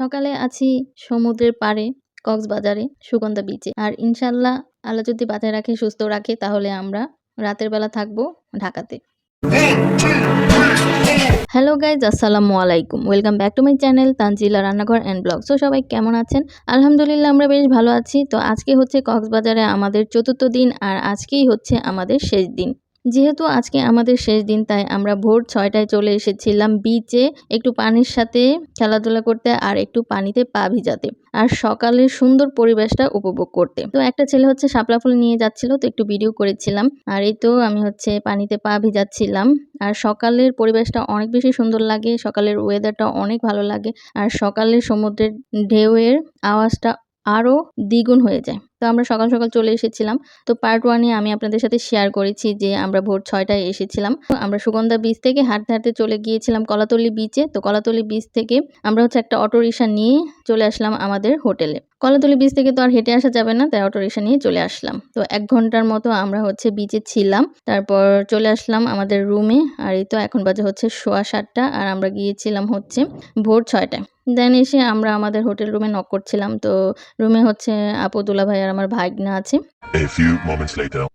সকালে আছি সমুদ্রের পাড়ে, কক্সবাজারে, সুগন্ধা বিচে আর ইনশাল্লাহ আল্লাহ যদি বাঁচায় রাখে সুস্থ রাখে, তাহলে আমরা রাতের বেলা থাকব ঢাকাতে। হ্যালো গাইজ আসসালামু আলাইকুম। Welcome back to my channel Tanjila Rannaghor and blog so সবাই কেমন আছেন? আলহামদুলিল্লাহ, আমরা বেশ ভালো আছি। তো আজকে হচ্ছে কক্সবাজারে আমাদের চতুর্থ দিন আর আজকেই হচ্ছে আমাদের শেষ দিন। যেহেতু আজকে আমাদের শেষ দিন, তাই আমরা ভোর ছয়টায় চলে এসেছিলাম বিচে একটু পানির সাথে খেলাধুলা করতে আর একটু পানিতে পা ভিজাতে আর সকালের সুন্দর পরিবেশটা উপভোগ করতে। তো একটা ছেলে হচ্ছে শাপলা ফুল নিয়ে যাচ্ছিল, তো একটু ভিডিও করেছিলাম। আর এই তো আমি হচ্ছে পানিতে পা ভিজাচ্ছিলাম। আর সকালের পরিবেশটা অনেক বেশি সুন্দর লাগে, সকালের ওয়েদারটা অনেক ভালো লাগে, আর সকালের সমুদ্রের ঢেউয়ের আওয়াজটা আরও দ্বিগুণ হয়ে যায়। তো আমরা সকাল সকাল চলে এসেছিলাম। তো পার্ট ওয়ানে আমি আপনাদের সাথে শেয়ার করেছি যে আমরা ভোর ছয়টায় এসেছিলাম। আমরা সুগন্ধা বিচ থেকে হাঁটতে হাঁটতে চলে গিয়েছিলাম কলাতলি বিচে তো কলাতলি বিচ থেকে আমরা হচ্ছে একটা অটো রিক্সা নিয়ে চলে আসলাম আমাদের হোটেলে কলাতলি বিচ থেকে তো আর হেঁটে আসা যাবে না, তাই অটো রিক্সা নিয়ে চলে আসলাম। তো এক ঘণ্টার মতো আমরা হচ্ছে বিচে ছিলাম। তারপর চলে আসলাম আমাদের রুমে আর এই তো এখন বাজে হচ্ছে সোয়া সাতটা। আর আমরা গিয়েছিলাম হচ্ছে ভোর ছয়টায়। দেন এসে আমরা আমাদের হোটেল রুমে নক করছিলাম। তো রুমে হচ্ছে আপু দুলা ভাই আর আমার ভাগনা আছে.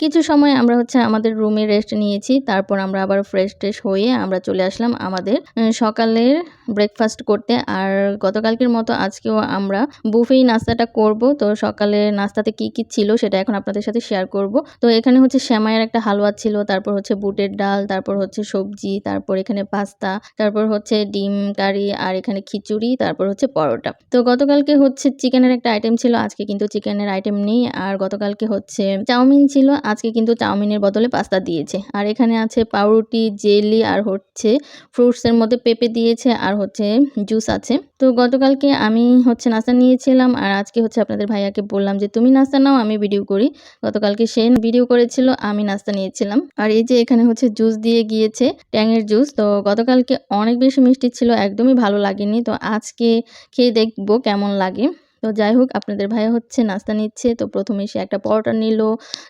কিছু সময় আমরা হচ্ছে আমাদের রুমে রেস্ট নিয়েছি তারপর আমরা আবার ফ্রেশ ট্রেশ হয়ে আমরা চলে আসলাম আমাদের সকালের ব্রেকফাস্ট করতে। আর গতকালকের মতো আজকেও আমরা বুফেই নাস্তাটা করব। তো সকালের নাস্তাতে কি কি ছিল সেটা এখন আপনাদের সাথে শেয়ার করব। তো এখানে হচ্ছে শ্যামাইয়ের একটা হালুয়া ছিল তারপর হচ্ছে বুটের ডাল তারপর হচ্ছে সবজি তারপর এখানে পাস্তা তারপর হচ্ছে ডিম কারি আর এখানে খিচুড়ি তারপর হচ্ছে পরোটা। তো গতকালকে হচ্ছে চিকেনের একটা আইটেম ছিল আজকে কিন্তু চিকেনের আইটেম নেই আর গতকালকে হচ্ছে চাউমিন ছিল। আজকে কিন্তু চাউমিনের বদলে পাস্তা দিয়েছে। আর এখানে আছে পাউরুটি, জেলি, আর হচ্ছে ফ্রুটসের মধ্যে পেঁপে দিয়েছে, আর হচ্ছে জুস আছে। তো গতকালকে আমি হচ্ছে নাস্তা নিয়েছিলাম, আর আজকে হচ্ছে আপনাদের ভাইয়াকে বললাম যে, তুমি নাস্তা নাও, আমি ভিডিও করি। গতকালকে সে ভিডিও করেছিল, আমি নাস্তা নিয়েছিলাম। আর এই যে এখানে হচ্ছে জুস দিয়ে গিয়েছে, ট্যাঙের জুস তো গতকালকে অনেক বেশি মিষ্টি ছিল, একদমই ভালো লাগেনি। তো আজকে খেয়ে দেখব কেমন লাগে। তো যাই হোক, আপনাদের ভাই হচ্ছে নাস্তা নিচ্ছে। তো প্রথমে সে একটা পরোটা নিল,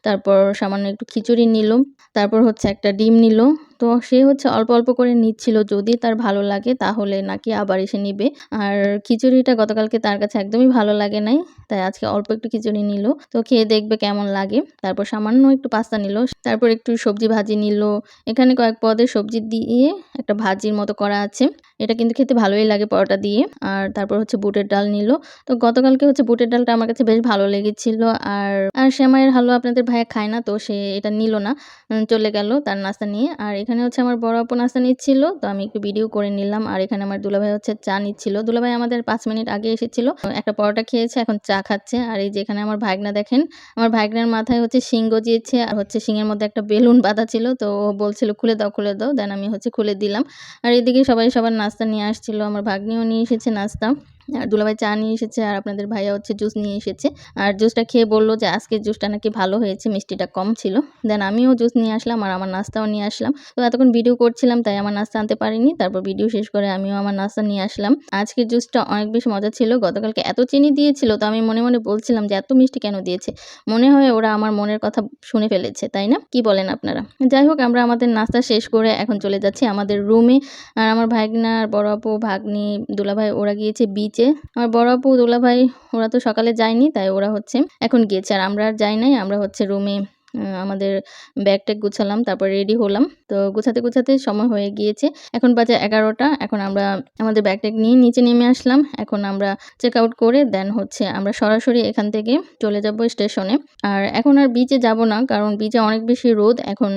তারপর সামান্য একটু খিচুড়ি নিল, তারপর হচ্ছে একটা ডিম নিল। তো সে হচ্ছে অল্প অল্প করে নিচ্ছিল। যদি তার ভালো লাগে তাহলে নাকি আবার এসে নিবে। আর খিচুড়িটা গতকালকে তার কাছে একদমই ভালো লাগে নাই, তাই আজকে অল্প একটু খিচুড়ি নিল। তো খেয়ে দেখবে কেমন লাগে। তারপর সামান্য একটু পাস্তা নিল, তারপর একটু সবজি ভাজি নিল। এখানে কয়েক পদের সবজি দিয়ে একটা ভাজির মতো করা আছে। এটা কিন্তু খেতে ভালোই লাগে পরোটা দিয়ে। আর তারপর হচ্ছে বুটের ডাল নিল। তো গতকালকে হচ্ছে বুটের ডালটা আমার কাছে বেশ ভালো লেগেছিল। আর আর শ্যামাইয়ের হালুয়া আপনাদের ভাইয়া খায় না, তো সে এটা নিল না। চলে গেল তার নাস্তা নিয়ে। আর এখানে হচ্ছে আমার বড় আপু নাস্তা নিচ্ছিল, তো আমি একটু ভিডিও করে নিলাম। আর এখানে আমার দুলাভাই হচ্ছে চা নিচ্ছিল। দুলাভাই আমাদের পাঁচ মিনিট আগে এসেছিল, একটা পরোটা খেয়েছে, এখন চা খাচ্ছে। আর এই যে এখানে আমার ভাগনা দেখেন, আমার ভাগনার মাথায় হচ্ছে শিং গজিয়েছে, আর হচ্ছে শিংয়ের মধ্যে একটা বেলুন বাঁধা ছিল, তো ও বলছিল, খুলে দাও খুলে দাও। দেন আমি হচ্ছে খুলে দিলাম। আর এদিকে সবাই সবার নাস্তা নিয়ে আসছিল, আমার ভাগ্নিও নিয়ে এসেছে নাস্তা। আর দুলাভাই চা নিয়ে এসেছে আর আপনাদের ভাইয়া হচ্ছে জুস নিয়ে এসেছে। আর জুসটা খেয়ে বলল যে আজকে জুসটা নাকি ভালো হয়েছে, মিষ্টিটা কম ছিল। দেন আমিও জুস নিয়ে আসলাম আর আমার নাস্তাও নিয়ে আসলাম। তো এতক্ষণ ভিডিও করছিলাম, তাই আমার নাস্তা আনতে পারিনি। তারপর ভিডিও শেষ করে আমিও আমার নাস্তা নিয়ে আসলাম। আজকের জুসটা অনেক বেশি মজা ছিল। গতকালকে এত চিনি দিয়েছিল, তো আমি মনে মনে বলছিলাম যে এত মিষ্টি কেন দিয়েছে? মনে হয় ওরা আমার মনের কথা শুনে ফেলেছে, তাই না? কি বলেন আপনারা? যাই হোক, আমরা আমাদের নাস্তা শেষ করে এখন চলে যাচ্ছি আমাদের রুমে আর আমার ভাগনা বড় আপু, ভাগ্নি, দুলাভাই, ওরা গিয়েছে বিচে আমার বড় আপু দুলাভাই ওরা তো সকালে যায়নি, তাই ওরা হচ্ছে এখন গিয়েছে। আর আমরা আর যাই নাই, আমরা হচ্ছে রুমে আমাদের ব্যাগ ট্যাগ গুছালাম, তারপর রেডি হলাম। তো গুছাতে গুছাতে সময় হয়ে গিয়েছে। এখন বাজে এগারোটা, এখন আমরা আমাদের ব্যাগ ট্যাগ নিয়ে নিচে নেমে আসলাম। এখন আমরা চেক আউট করে দেন হচ্ছে আমরা সরাসরি এখান থেকে চলে যাব স্টেশনে আর এখন আর বিচে যাব না, কারণ বিচে অনেক বেশি রোদ, এখন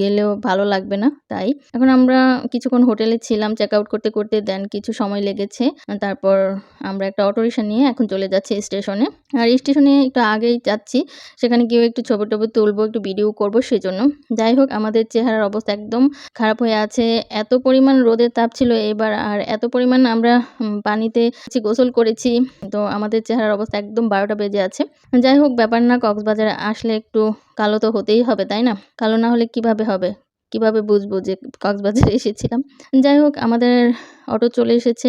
গেলেও ভালো লাগবে না, তাই। এখন আমরা কিছুক্ষণ হোটেলে ছিলাম চেক আউট করতে করতে দেন কিছু সময় লেগেছে। তারপর আমরা একটা অটোরিকশা নিয়ে এখন চলে যাচ্ছি স্টেশনে আর স্টেশনে একটু আগেই যাচ্ছি, সেখানে গিয়েও একটু ছবি টবি তুলবো, একটু ভিডিও করব সেজন্য। যাই হোক, আমাদের চেহারার অবস্থা একদম খারাপ হয়ে আছে। এত পরিমাণ রোদের তাপ ছিল এবার, আর এত পরিমাণ আমরা পানিতে গোসল করেছি, তো আমাদের চেহারার অবস্থা একদম বারোটা বেজে আছে। যাই হোক, ব্যাপার না, কক্সবাজারে আসলে একটু কালো তো হতেই হবে, তাই না? কালো না হলে কীভাবে হবে? কীভাবে বুঝব যে কক্সবাজারে এসেছিলাম? যাই হোক, আমাদের অটো চলে এসেছে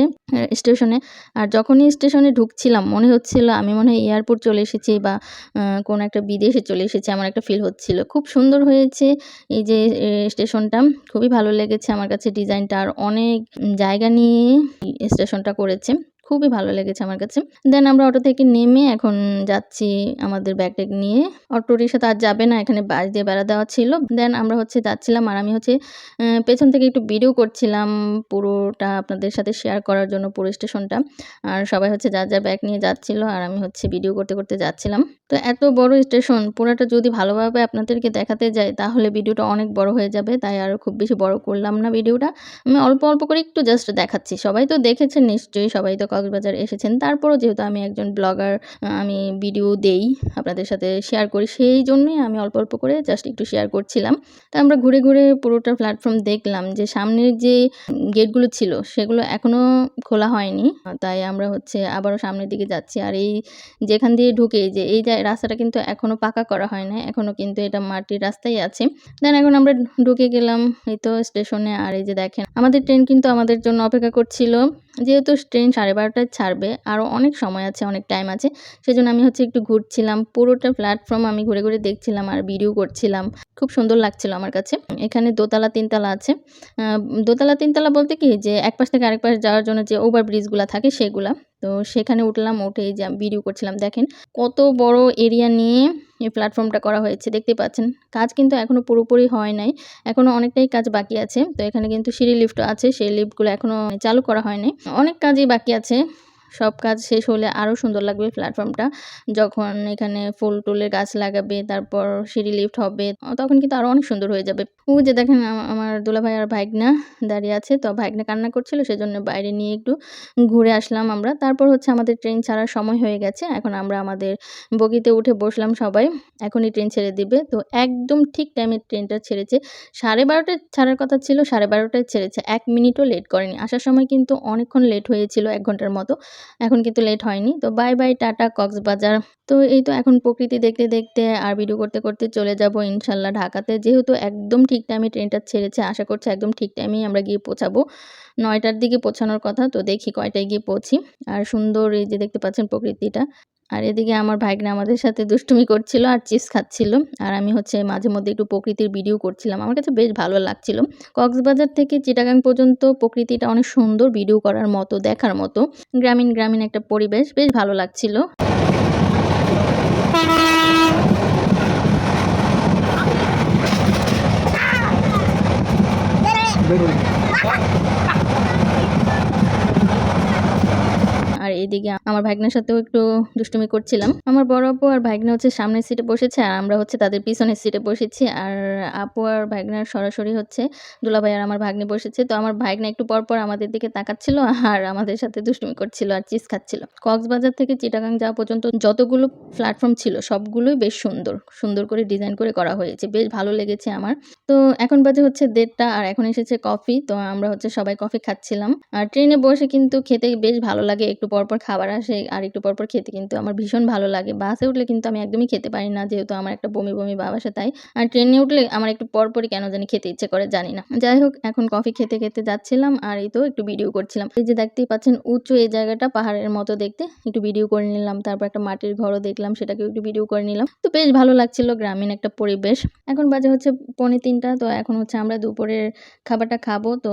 স্টেশনে। আর যখনই স্টেশনে ঢুকছিলাম, মনে হচ্ছিল আমি মনে হয় এয়ারপোর্ট চলে এসেছি বা কোনো একটা বিদেশে চলে এসেছি, আমার একটা ফিল হচ্ছিল। খুব সুন্দর হয়েছে এই যে স্টেশনটা। খুবই ভালো লেগেছে আমার কাছে ডিজাইনটা। আর অনেক জায়গা নিয়ে স্টেশনটা করেছে। খুবই ভালো লেগেছে আমার কাছে। দেন আমরা অটো থেকে নেমে এখন যাচ্ছি আমাদের ব্যাগ নিয়ে। অটো রিক্সা তো আর যাবে না, এখানে বাস দিয়ে বেড়া দেওয়া ছিল। দেন আমরা হচ্ছে যাচ্ছিলাম আর আমি হচ্ছে পেছন থেকে একটু ভিডিও করছিলাম পুরোটা আপনাদের সাথে শেয়ার করার জন্য পুরো স্টেশনটা আর সবাই হচ্ছে যার যার ব্যাগ নিয়ে যাচ্ছিল আর আমি হচ্ছে ভিডিও করতে করতে যাচ্ছিলাম। তো এত বড় স্টেশন পুরোটা যদি ভালোভাবে আপনাদেরকে দেখাতে যাই, তাহলে ভিডিওটা অনেক বড় হয়ে যাবে। তাই আর খুব বেশি বড় করলাম না ভিডিওটা আমি অল্প অল্প করে একটু জাস্ট দেখাচ্ছি। সবাই তো দেখেছেন নিশ্চয়ই, সবাই তো কক্সবাজার এসেছেন। তারপরও যেহেতু আমি একজন ব্লগার আমি ভিডিও দেই, আপনাদের সাথে শেয়ার করি, সেই জন্যই আমি অল্প অল্প করে জাস্ট একটু শেয়ার করছিলাম। তো আমরা ঘুরে ঘুরে পুরোটা প্ল্যাটফর্ম দেখলাম যে সামনের যে গেটগুলো ছিল, সেগুলো এখনও খোলা হয়নি। তাই আমরা হচ্ছে আবারও সামনের দিকে যাচ্ছি। আর এই যেখান দিয়ে ঢুকে যে এই রাস্তাটা কিন্তু এখনও পাকা করা হয় না এখনও কিন্তু এটা মাটির রাস্তাই আছে। দেন এখন আমরা ঢুকে গেলাম এই তো স্টেশনে আর এই যে দেখেন, আমাদের ট্রেন কিন্তু আমাদের জন্য অপেক্ষা করছিল। যেহেতু ট্রেন সাড়ে বারোটায় ছাড়বে, আরও অনেক সময় আছে, অনেক টাইম আছে, সেজন্য আমি হচ্ছে একটু ঘুরছিলাম, পুরোটা প্ল্যাটফর্ম আমি ঘুরে ঘুরে দেখছিলাম আর ভিডিও করছিলাম। খুব সুন্দর লাগছিল আমার কাছে। এখানে দোতলা, তিনতলা আছে। দোতলা, তিনতলা বলতে কি যে এক পাশ থেকে আরেক পাশ যাওয়ার জন্য যে ওভার ব্রিজগুলো থাকে, সেগুলা। তো সেখানে উঠলাম উঠে যা ভিডিও করছিলাম। দেখেন কত বড় এরিয়া নিয়ে এই প্ল্যাটফর্মটা করা হয়েছে, দেখতে পাচ্ছেন? কাজ কিন্তু এখনও পুরোপুরি হয় নাই এখনও অনেকটাই কাজ বাকি আছে। তো এখানে কিন্তু সিঁড়ি লিফ্টও আছে, সেই লিফটগুলো এখনও চালু করা হয়নি অনেক কাজই বাকি আছে। সব কাজ শেষ হলে আরও সুন্দর লাগবে প্ল্যাটফর্মটা যখন এখানে ফুল টুলের গাছ লাগাবে, তারপর সিঁড়ি লিফট হবে, তখন কিন্তু আরও অনেক সুন্দর হয়ে যাবে। ও যে দেখেন আমার দুলাভাই আর ভাইগনা দাঁড়িয়ে আছে, তো ভাইগনা কান্না করছিল, সেজন্য বাইরে নিয়ে একটু ঘুরে আসলাম আমরা। তারপর হচ্ছে আমাদের ট্রেন ছাড়ার সময় হয়ে গেছে, এখন আমরা আমাদের বগিতে উঠে বসলাম সবাই, এখনই ট্রেন ছেড়ে দিবে। তো একদম ঠিক টাইমে ট্রেনটা ছেড়েছে। সাড়ে বারোটায় ছাড়ার কথা ছিল, সাড়ে বারোটায় ছেড়েছে, এক মিনিটও লেট করেনি। আসার সময় কিন্তু অনেকক্ষণ লেট হয়েছিল, এক ঘণ্টার মতো। এখন কিন্তু লেট হয়নি। তো বাই বাই টাটা, কক্সবাজার। তো এই তো এখন প্রকৃতি দেখতে দেখতে আর ভিডিও করতে করতে চলে যাব ইনশাল্লাহ ঢাকাতে। যেহেতু একদম ঠিক টাইমে ট্রেনটা ছেড়েছে, আশা করছি একদম ঠিক টাইমেই আমরা গিয়ে পৌঁছাবো। নয়টার দিকে পৌঁছানোর কথা, তো দেখি কয়টায় গিয়ে পৌঁছি। আর সুন্দর এই যে দেখতে পাচ্ছেন প্রকৃতিটা। আর এদিকে আমার ভাইগনা আমাদের সাথে দুষ্টুমি করছিল আর চিপস খাচ্ছিল। আর আমি হচ্ছে মাঝে মধ্যে একটু প্রকৃতির ভিডিও করছিলাম। আমার কাছে বেশ ভালো লাগছিল। কক্সবাজার থেকে চিটাগাং পর্যন্ত প্রকৃতিটা অনেক সুন্দর ভিডিও করার মতো, দেখার মতো। গ্রামীণ গ্রামীণ একটা পরিবেশ, বেশ ভালো লাগছিল। আর এদিকে আমার ভাগ্নের সাথেও একটু দুষ্টুমি করছিলাম। আমার বড় আপু আর ভাগ্নে হচ্ছে সামনের সিটে বসেছে আর আমরা হচ্ছে তাদের পিছনের সিটে বসেছি আর আপু আর ভাগ্নার সরাসরি হচ্ছে দুলাভাই আর আমার ভাগ্নে বসেছে। তো আমার ভাগ্নে একটু পর পর আমাদের দিকে তাকাচ্ছিল আর আমাদের সাথে দুষ্টুমি করছিল আর চিজ খাচ্ছিল। কক্সবাজার থেকে চিটাগাং যাওয়া পর্যন্ত যতগুলো প্ল্যাটফর্ম ছিল সবগুলোই বেশ সুন্দর সুন্দর করে ডিজাইন করে করা হয়েছে। বেশ ভালো লেগেছে আমার। তো এখন বাজে হচ্ছে দেড়টা আর এখন এসেছে কফি তো আমরা হচ্ছে সবাই কফি খাচ্ছিলাম। আর ট্রেনে বসে কিন্তু খেতে বেশ ভালো লাগে। একটু পরপর খাবার আসে, আর একটু পরপর খেতে কিন্তু আমার ভীষণ ভালো লাগে। বাসে উঠলে কিন্তু আমি একদমই খেতে পারি না, যেহেতু আমার একটা বমি বমি ভাব আসে তাই। আর ট্রেনে উঠলে আমার একটু পরপরই কেন জানি খেতে ইচ্ছে করে, জানি না। যাই হোক, এখন কফি খেতে খেতে যাচ্ছিলাম, আর এই তো একটু ভিডিও করছিলাম। এই যে দেখতেই পাচ্ছেন, উঁচু এই জায়গাটা, পাহাড়ের মতো দেখতে। একটু ভিডিও করে নিলাম, তারপর একটা মাটির ঘরও দেখলাম সেটাকে একটু ভিডিও করে নিলাম। তো বেশ ভালো লাগছিল, গ্রামীণ একটা পরিবেশ। এখন বাজে হচ্ছে পৌনে তিনটা, তো এখন হচ্ছে আমরা দুপুরের খাবারটা খাব। তো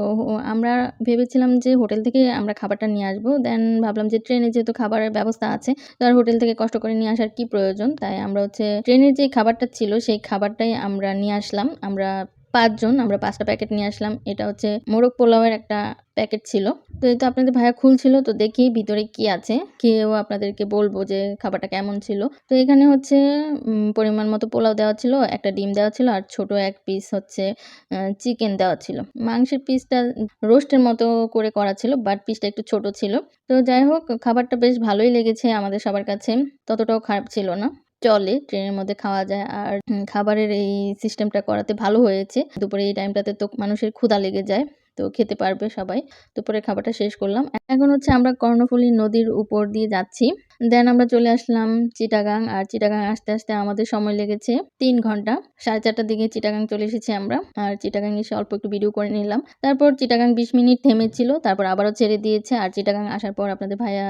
আমরা ভেবেছিলাম যে হোটেল থেকে আমরা খাবারটা নিয়ে আসব। দেন ভাবলাম যে ট্রেনে যেহেতু খাবারের ব্যবস্থা আছে তার হোটেল থেকে কষ্ট করে নিয়ে আসার কি প্রয়োজন? তাই আমরা হচ্ছে, ট্রেনের যে খাবারটা ছিল, সেই খাবারটাই আমরা নিয়ে আসলাম। আমরা পাঁচজন আমরা পাঁচটা প্যাকেট নিয়ে আসলাম। এটা হচ্ছে মোরগ পোলাওয়ের একটা প্যাকেট ছিল। তো তো আপনাদের ভাইয়া খুলছিল, তো দেখি ভিতরে কি আছে। কেউ আপনাদেরকে বলব যে খাবারটা কেমন ছিল। তো এখানে হচ্ছে পরিমাণ মতো পোলাও দেওয়া ছিল, একটা ডিম দেওয়া ছিল, আর ছোট এক পিস হচ্ছে চিকেন দেওয়া ছিল। মাংসের পিসটা রোস্টের মতো করে করা ছিল বাট পিসটা একটু ছোট ছিল। তো যাই হোক, খাবারটা বেশ ভালোই লেগেছে আমাদের সবার কাছে। ততটাও খারাপ ছিল না। চলে, ট্রেনের মধ্যে খাওয়া যায়। আর খাবারের এই সিস্টেমটা করাতে ভালো হয়েছে। দুপুরে এই টাইমটাতে তো মানুষের ক্ষুধা লেগে যায়, তো খেতে পারবে সবাই। দুপুরে খাবারটা শেষ করলাম। এখন হচ্ছে আমরা কর্ণফুলী নদীর উপর দিয়ে যাচ্ছি। দেন আমরা চলে আসলাম চিটাগাং আর চিটাগাং আসতে আসতে আমাদের সময় লেগেছে তিন ঘণ্টা। সাড়ে চারটার দিকে চিটাগাং চলে এসেছি আমরা, আর চিটাগাং এসে অল্প একটু ভিডিও করে নিলাম। তারপর চিটাগাং বিশ মিনিট থেমেছিল, তারপর আবারও ছেড়ে দিয়েছে, আর চিটাগাং আসার পর আপনাদের ভাইয়া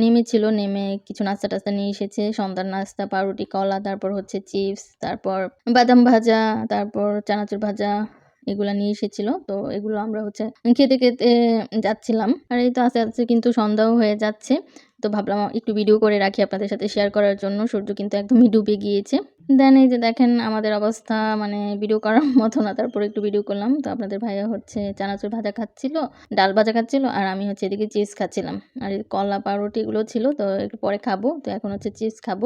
নেমেছিল, নেমে কিছু নাস্তা টাস্তা নিয়ে এসেছে, সন্ধ্যার নাস্তা, পাউরুটি, কলা, তারপর হচ্ছে চিপস, তারপর বাদাম ভাজা, তারপর চানাচুর ভাজা, এগুলো নিয়ে এসেছিল। তো এগুলো আমরা হচ্ছে খেতে খেতে যাচ্ছিলাম। আর এই তো আস্তে আস্তে কিন্তু সন্ধ্যাও হয়ে যাচ্ছে। তো ভাবলাম একটু ভিডিও করে রাখি আপনাদের সাথে শেয়ার করার জন্য। সূর্য কিন্তু একদমই ডুবে গিয়েছে। দেন এই যে দেখেন আমাদের অবস্থা মানে ভিডিও করার মতো না, তারপরে একটু ভিডিও করলাম। তো আপনাদের ভাইয়া হচ্ছে চানাচুর ভাজা খাচ্ছিল, ডাল ভাজা খাচ্ছিল, আর আমি হচ্ছে এদিকে চিজ খাচ্ছিলাম। আর কলা, পাউরুটি এগুলো ছিল, তো একটু পরে খাব। তো এখন হচ্ছে চিজ খাব।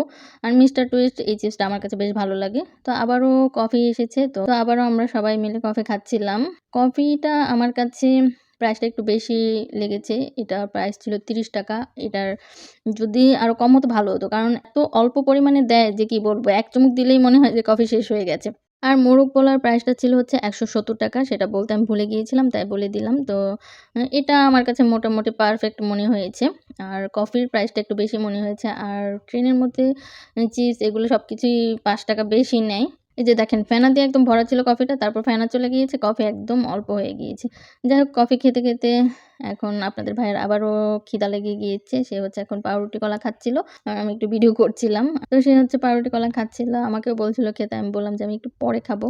আর মিস্টার টুইস্ট এই চিজটা আমার কাছে বেশ ভালো লাগে। তো আবারও কফি এসেছে, তো আবারও আমরা সবাই মিলে কফি খাচ্ছিলাম। কফিটা আমার কাছে প্রাইসটা একটু বেশি লেগেছে এটার প্রাইস ছিল তিরিশ টাকা। এটার যদি আরও কম হতো, ভালো হতো। কারণ এত অল্প পরিমাণে দেয় যে কি বলব, এক চুমুক দিলেই মনে হয় যে কফি শেষ হয়ে গেছে। আর মোরগ পোলার প্রাইসটা ছিল হচ্ছে একশো সত্তর টাকা, সেটা বলতে আমি ভুলে গিয়েছিলাম, তাই বলে দিলাম। তো এটা আমার কাছে মোটামুটি পারফেক্ট মনে হয়েছে। আর কফির প্রাইসটা একটু বেশি মনে হয়েছে। আর ট্রেনের মধ্যে চিপস এগুলো সব কিছুই পাঁচ টাকা বেশি নেয়। এই যে দেখেন, ফেনা দিয়ে একদম ভরা ছিল কফিটা, তারপর ফেনা চলে গিয়েছে, কফি একদম অল্প হয়ে গিয়েছে। যাই হোক, কফি খেতে খেতে এখন আপনাদের ভাইয়ের আবারও খিদা লেগে গিয়েছে, সে হচ্ছে এখন পাউরুটি কলা খাচ্ছিল। আমি একটু ভিডিও করছিলাম, তো সে হচ্ছে পাউরুটি কলা খাচ্ছিল। আমাকেও বলছিল খেতে, আমি বললাম যে আমি একটু পরে খাব।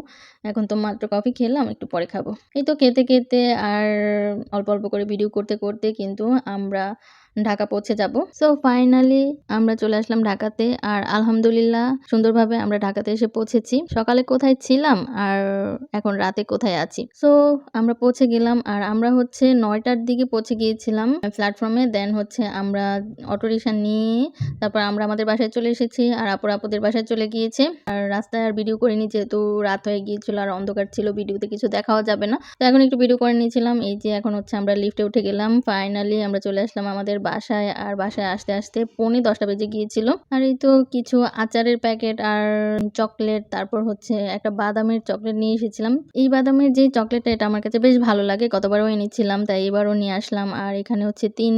এখন তো মাত্র কফি খেলাম, একটু পরে খাব। এই তো খেতে খেতে আর অল্প অল্প করে ভিডিও করতে করতে কিন্তু আমরা ঢাকা পৌঁছে যাব। সো ফাইনালি আমরা চলে আসলাম ঢাকাতে আর আলহামদুলিল্লাহ সুন্দরভাবে আমরা ঢাকাতে এসে পৌঁছেছি। সকালে কোথায় ছিলাম আর এখন রাতে কোথায় আছি? সো আমরা পৌঁছে গেলাম আর আমরা হচ্ছে নয়টার দিকে পৌঁছে গিয়েছিলাম প্ল্যাটফর্মে দেন হচ্ছে আমরা অটোরিকশা নিয়ে তারপর আমরা আমাদের বাসায় চলে এসেছি আর আপুর আপুদের বাসায় চলে গিয়েছে। আর রাস্তায় আর ভিডিও করিনি যেহেতু রাত হয়ে গিয়েছিল আর অন্ধকার ছিল, ভিডিওতে কিছু দেখাও যাবে না। তো এখন একটু ভিডিও করে নিয়েছিলাম। এই যে এখন হচ্ছে আমরা লিফটে উঠে গেলাম। ফাইনালি আমরা চলে আসলাম আমাদের বাসায় আর বাসায় আসতে আসতে পৌনে দশটা বেজে গিয়েছিল। আর এই তো কিছু আচারের প্যাকেট আর চকলেট, তারপর হচ্ছে একটা বাদামের চকলেট নিয়ে এসেছিলাম। এই বাদামের যে চকলেটটা, এটা আমার কাছে বেশ ভালো লাগে। কতবারও এনেছিলাম, তাই এবারও নিয়ে আসলাম। আর এখানে হচ্ছে তিন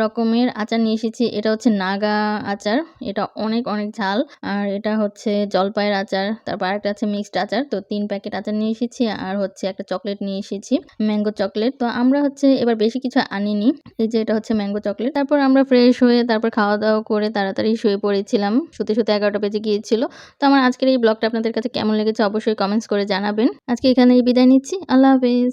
রকমের আচার নিয়ে এসেছি। এটা হচ্ছে নাগা আচার, এটা অনেক অনেক ঝাল। আর এটা হচ্ছে জলপাইয়ের আচার, তারপর আরেকটা আছে মিক্সড আচার। তো তিন প্যাকেট আচার নিয়ে এসেছি আর হচ্ছে একটা চকলেট নিয়ে এসেছি, ম্যাঙ্গো চকলেট। তো আমরা হচ্ছে এবার বেশি কিছু আনিনি। এই যে এটা হচ্ছে ম্যাঙ্গো চকলেট তারপর আমরা ফ্রেশ হয়ে তারপর খাওয়া দাওয়া করে তাড়াতাড়ি শুয়ে পড়েছিলাম। সত্যি শুতে এগারোটা বেজে গিয়েছিল। তো আমার আজকের এই ব্লগটা আপনাদের কাছে কেমন লেগেছে অবশ্যই কমেন্টস করে জানাবেন। আজকে এখানেই বিদায় নিচ্ছি। আল্লাহ হাফেজ।